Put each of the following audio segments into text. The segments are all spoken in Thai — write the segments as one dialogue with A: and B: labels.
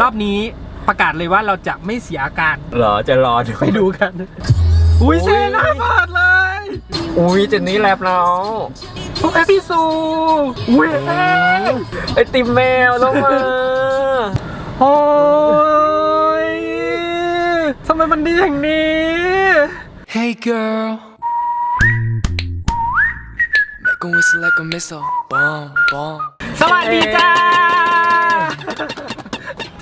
A: รอบนี้ประกาศเลยว่าเราจะไม่เสียอาการ
B: เหรอจะรอดู
A: ไปดูกัน อุ้ยเซน่าเปิดเลย
B: อุ้ยเจนนี่แลบเรา
A: พวกแอปพี่ซูอุ้ย
B: ไอติมแมวลงมา
A: โอ้ยทำไมมันดีอย่างนี้
C: Hey girl. Make 'em whistle like a missile. Bomb, bomb.
A: สวัสดีจ้าเ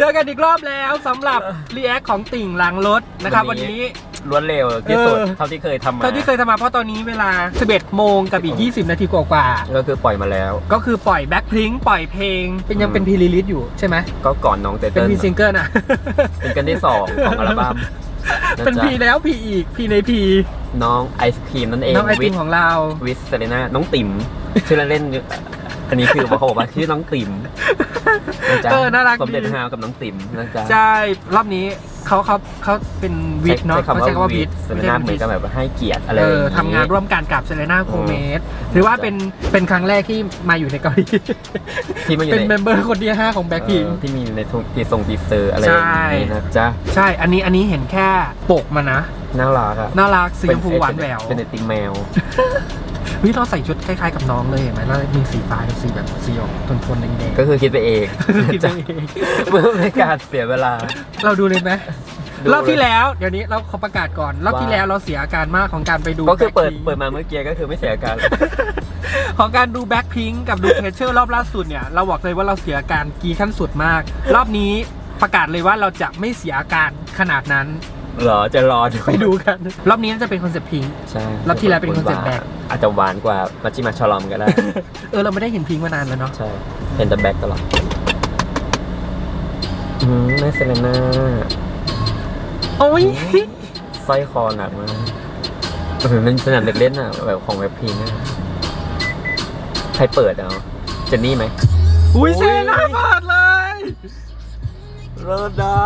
A: จอกันอีกรอบแล้วสำหรับรีแอคของติ่งหลังรถนะครับ
B: วั
A: วัน
B: นนี้
A: นี้
B: รวดเร็วที่สุด
A: เออ
B: เท่าที่เคยทำมา
A: เท่าที่เคยทำมาเพราะตอนนี้เวลา 11 โมงกับอีก 20 นาทีกว่า
B: ก็คือปล่อยมาแล้ว
A: ๆก็คือปล่อยแบ็คพลิงปล่อยเพลง เป็นยังเป็นพรีลิลิสอยู่ใช่ไหม
B: ก็ก่อนน้องเต
A: เป็น
B: เติ้ล
A: พรีซิงเกิลอะ
B: เป็นกันที่สองของอัลบั้มะจ๊ะ
A: เป็นพีแล้วพีอีกพีในพี
B: น้องไอศครีมนั่นเอง
A: น้องไอติ
B: วิ
A: ม
B: ท
A: ของเรา
B: วิสเซเลน่าน้องติ๋มชื่อเล่นๆอันนี้คือเขาบอกว่าชื่อน้องติ๋ม นะจ๊ะ
A: เออน่ารัก
B: สมเด็จ
A: ดี
B: ฮาวกับน้องติ๋มนะจ๊ะ
A: ใช่ รอบนี้เขาเขาเขาเป็นวิทย์เนาะ
B: ใช้
A: เขา
B: คำ
A: ใช้คำ
B: ว่า
A: ว่า
B: วิ
A: วิ
B: ท
A: ทย์
B: เซเล
A: ไม่ใช่
B: น่า
A: เป็น
B: เหมือ
A: วิ
B: น
A: ท
B: กับ
A: ย์
B: แบบว่าให้เกียรติอะไร
A: เอ
B: อย่
A: อทำงานร่วมกันกับเซเลน่าโคเมสถือว่าเป็นเป็นครั้งแรกที่มาอยู่ในเกาหลี
B: ที่มาอยู่
A: เป็น
B: ใน
A: เมมเบอร์คนที่ 5 ของแบ็คพิง
B: เออที่มีในทุกทีทรงทีเซอร์อะไรอย่างนี้นะจ๊ะ
A: ใช่ อันนี้อันนี้เห็นแค่ปกมันนะ
B: น่ารักอะ
A: น่ารักสีชมพูหวานแหวว
B: เป็นไอติมแมว
A: วิเราใส่ชุดคล้ายๆกับน้องเลยเห็นไหมแล้วมีสีฟ้ากับสีแบบสีออกทนๆแดงๆ
B: ก็คือคิดไปเอง
A: คิดไปเอง
B: เมื่อไม่การเสียเวลา
A: เราดูเลยไหม
B: ดูเลย
A: รอบที่แล้วเดี๋ยวนี้เราขอประกาศก่อนรอบที่
B: ว่า
A: แล้วเราเสียอาการมากของการไปดู
B: ก็คือเปิด
A: Blackpink
B: เปิดมาเมื่อกี้ก็คือไม่เสียอาการ
A: ของการดูแบ็คพิงกับดูเพเชอร์รอบล่าสุดเนี่ยเราบอกเลยว่าเราเสียอาการกรีดขั้นสุดมาก รอบนี้ประกาศเลยว่าเราจะไม่เสียอาการขนาดนั้น
B: เหรอจะรอดู
A: ไปดูกัน รอบนี้น่าจะเป็นคอนเซ็ปต์พิง
B: ใช่
A: รอบที่แล้วเป็นคอนเซ็ปต์แบ็ค
B: อาจจะหวานกว่ามัชชิมาชอลอมก็ได้
A: เออเราไม่ได้เห็นพิงมานานแล้วเนาะ
B: ใช่เห็นแต่แบ็คตลอดอืมแม่เซเลน่า
A: โอ้ย
B: สร้อยคอหนักมากเออมันสนามเด็กเล่นอะแบบของแบบพิงอะใครเปิดเอาเจนนี่ไหม
A: อุ้ย
B: โอ้ย
A: เซน่าเปิดเลย
B: เลิศดา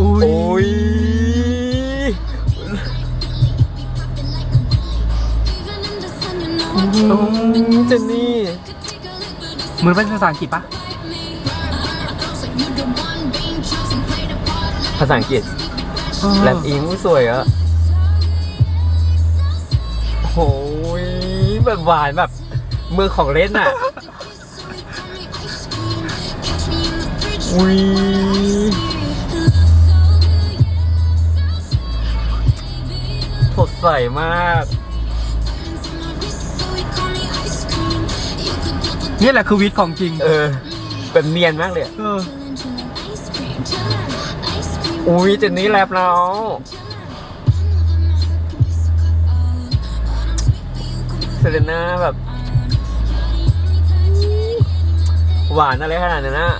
A: อุ้
B: โอ้ย เจนนี่
A: เหมือนเป็นภาษาอังกฤษปะ
B: ภาษาอังกฤษแรปอิงสวยอะโอ้ยแบบหวานแบบเมืองของเล่นอะอุ้ยสดใสมาก
A: นี่แหละคือวิทย์ของจริง
B: เออแบบเนียนมากเลยอะ
A: เออ
B: อุ้ยเจนนี่แรปแล้วเซเลน่าแบบ หวานอะไรขนาดนั้นนะ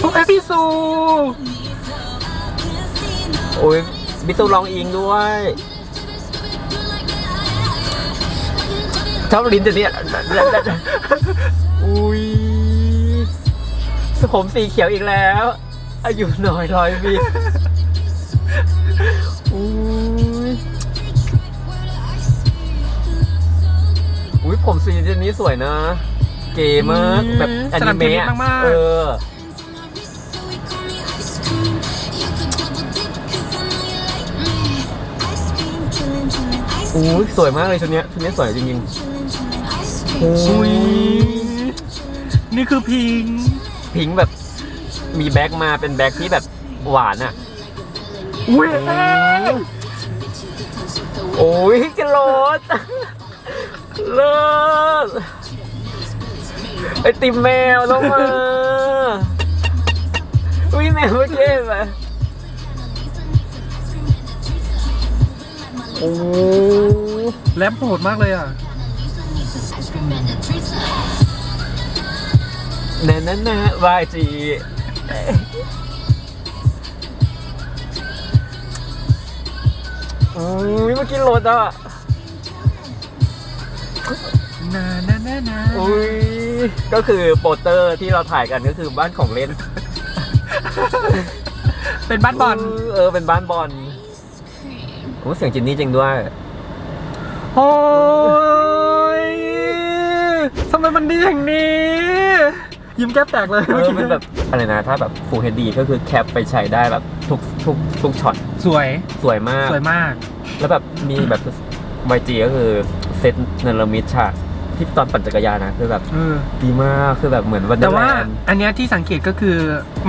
A: พวกแอปพี่ซู
B: โอ้ยบิตูร้องอิงด้วย ชอบลิ้นเจนนี่อุ้ยสผมสีเขียวอีกแล้ว อายุน้อยร้อยปีอุ้ยอุ้ยผมสีเจนนี้สวยนะ เก๋มากแบบอนิเมะอะเอออุ้ยสวยมากเลยชุดเนี้ยชุดเนี้ยสวยจริงๆ
A: อุ้ยนี่คือพิง
B: พิงค์แบบ มีแบ็คมาเป็นแบ็คที่แบบหวานอะ
A: อุ้ย
B: โอ้ยกระโดดเลิศไอติมแมวลงมาอุ้ยแมวเท่ไปโอ้
A: แรปโหดมากเลยอะ
B: นั่นนั่นนะวายจีอุ้ยเมื่อกี้รถอะ
A: นานานานา
B: อุ้ยก็คือโปสเตอร์ที่เราถ่ายกันก็คือบ้านของเล่น
A: เป็นบ้านบอล
B: เออเป็นบ้านบอลโอ้เสียงจินนี่จริงด้วย
A: โอ้ยทำ ไมไมมันดีอย่างนี้ ยิ้มแก้มแตกเลย
B: เออมันแบบอะไรนะถ้าแบบ Full HD ก็คือแคปไปใช้ได้แบบทุกทุกทุกช็อต
A: สวย
B: สวยมาก
A: สวยมาก
B: แล้วแบบมีแบบ YG ก็คือเซตเนลมิดฉากที่ตอนปั่นจักรยานนะคือแบบ
A: เออ
B: ดีมากคือแบบเหมือนวันเดอ
A: แต่
B: ร์แล
A: ว่าน
B: ด์
A: อันเนี้ยที่สังเกตก็คือ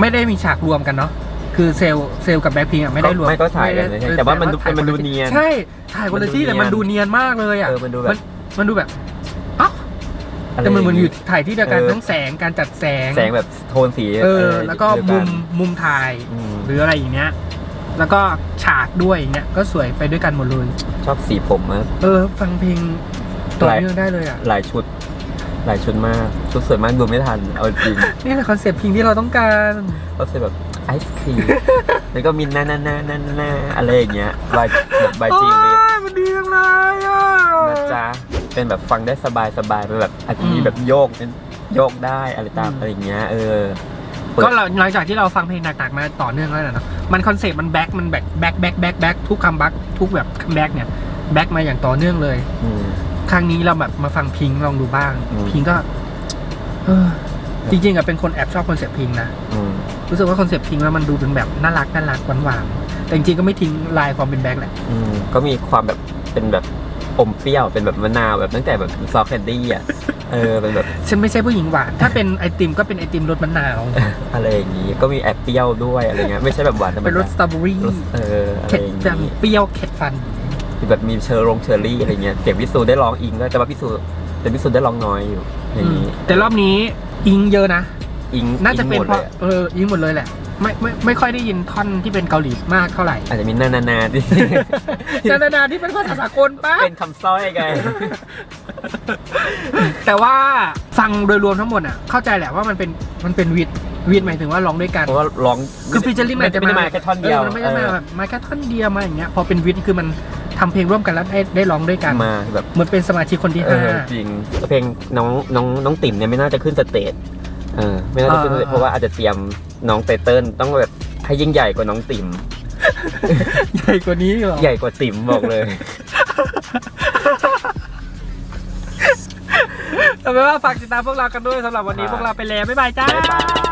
A: ไม่ได้มีฉากรวมกันเนาะคือเซลล์เซลล์กับแบ็คพิงอะไม่ได้รวม
B: ไม่ก็ถ่ายกันเลย
A: ไได้
B: แต่ว่ามันดู
A: ถ่ย
B: มันดู
A: คละที่
B: เนียน
A: ใช่ถ่ายคนละที่แต่
B: มั
A: มัน
B: นดู
A: ดู
B: เนี
A: เนี
B: ย
A: ย
B: น
A: นมากเลยอะ
B: เออมันดูแบบ
A: มันดูแบบอ้าว แต่มันเหมือนอยู่ถ่ายที่เดียวกัน
B: เออ
A: ทั้งแสงการจัดแสง
B: แสงแบบโทนสี
A: เออ แล้วก็
B: เดี
A: มุ
B: ยว
A: มมุมถ่าย
B: อืม
A: หรืออะไรอย่างเงี้ยแล้วก็ฉากด้วยอย่างเงี้ยก็สวยไปด้วยกันหมดเลย
B: ชอบสีผมมาก
A: เออ ฟังเพลงต่อ
B: หลาย
A: เนื่องได้เลยอะ
B: หลายชุด หลายชุดมากชุดสวยมากดูไม่ทันเอาจริง
A: นี่แหละคอนเซปต์เพลงที่เราต้องการ
B: ก็คือแบบไอศครีมแล้วก็มีนานานานานาอะไรอย่างเงี้ยบายแบบบายจีเวฟ
A: โอ้ยมันดีจังเลยอะ
B: นะจ๊ะ เป็นแบบฟังได้สบายสบายเป็นแบบอาจจะมี
A: อืม
B: แบบโยกเป็นโยกได้อะไรตาม
A: อืม
B: อะไรอย่างเงี้ยเออเปิด
A: ก็เราหลังจากที่เราฟังเพลงหนักๆมาต่อเนื่องแล้วนะเนอะมันคอนเซปต์มันแบ็คมันแบ็คแบ็คแบ็คแบ็คแบ็คทุกคัมบักทุกแบบคัมแบ็กเนี่ยแบ็คมาอย่างต่อเนื่องเลย
B: อืม
A: ครั้งนี้เราแบบมาฟังพิงค์ลองดูบ้าง
B: อืม
A: พิงค์ก็เออจริงๆอะเป็นคนแอบชอบคอนเซปต์พิงค์นะ
B: อืม
A: รู้สึกว่าคอนเซปต์พิงค์แล้วมันดูเป็นแบบน่ารักน่ารักหวานๆแต่จริงๆก็ไม่ทิ้งลายความเป็นแบ็คแหละ
B: อืมก็มีความแบบเป็นแบบ อมเปรี้ยวเป็นแบบมะนาวแบบตั้งแต่แบบซอฟต์แคนดี้อะเออเป็นแบบ
A: ฉันไม่ใช่ผู้หญิงหวาน ถ้าเป็นไอติมก็เป็นไอติมรสมะนาว
B: อะไรอย่างงี้ก็มีแอบเปรี้ยวด้วยอะไรเงี้ยไม่ใช่แบบหวานธรรม
A: เป็นรส
B: ดา
A: สตรอเบอรี่
B: รสเอออะไร
A: เผ็ด
B: อย่าง
A: แบบ
B: งี้
A: เปรี้ยวเข็ดฟัน
B: แบบมีเชอร์รงเชอร์รี่อะไรเงี้ยเสียงพิสูได้ร้องอิงก็แต่ว่าพิสูแต่พิสูได้ร้องน้อยอยู่อย่างนี้
A: แต่รอบนี้อิงเยอะนะ
B: อิง
A: น่าจะ
B: อิง
A: เป็น
B: หมด
A: เพ
B: เล
A: ราะ
B: ยอะ
A: เอออิงหมดเลยแหละ ไม่ไม่ไม่ค่อยได้ยินท่อนที่เป็นเกาหลีมากเท่าไหร่
B: อาจจะมีนานานาที่
A: นานานาที่เป็นภาษาสากลป้า
B: เป็นคำสร้อยไง
A: แต่ว่าฟังโดยรวมทั้งหมดอะ เข้าใจแหละว่ามันเป็นมันเป็นวิดวิดหมายถึงว่าร้องด้วยกัน
B: เพราะว่าร้อง
A: คือฟีเจอริ่ง
B: มันจะไม่ได้มาแค่ท่อนเดียว
A: ออมันไม่ได้มาแบบมาแค่ท่อนเดียวมาอย่างเงี้ยพอเป็นวิดคือมันทำเพลงร่วมกันแล้วได้ได้ร้องด้วย
B: เอ
A: กั
B: อนมาแบบ
A: เหมือนเป็นสมาชิกคนที่
B: เอ
A: ห้า
B: อจริงเพลงน้องน้องน้องติ๋มเนี่ยไม่น่าจะขึ้นสเตจ เออไม่น่าจะขึ้นสเตจ
A: อ่า
B: เพราะว่าอาจจะเตรียมน้องไตเติ้ลต้องแบบให้ยิ่งใหญ่กว่าน้องติ๋ม
A: ใหญ่กว่านี้เหรอ
B: ใหญ่กว่าติ๋มบอกเลย
A: เอาเป็นว่าฝากติดตามพวกเรากันด้วยสำหรับวันนี้
B: ครับ
A: พวกเราไปแล้วบ๊ายบายจ้า
B: บ๊ายบาย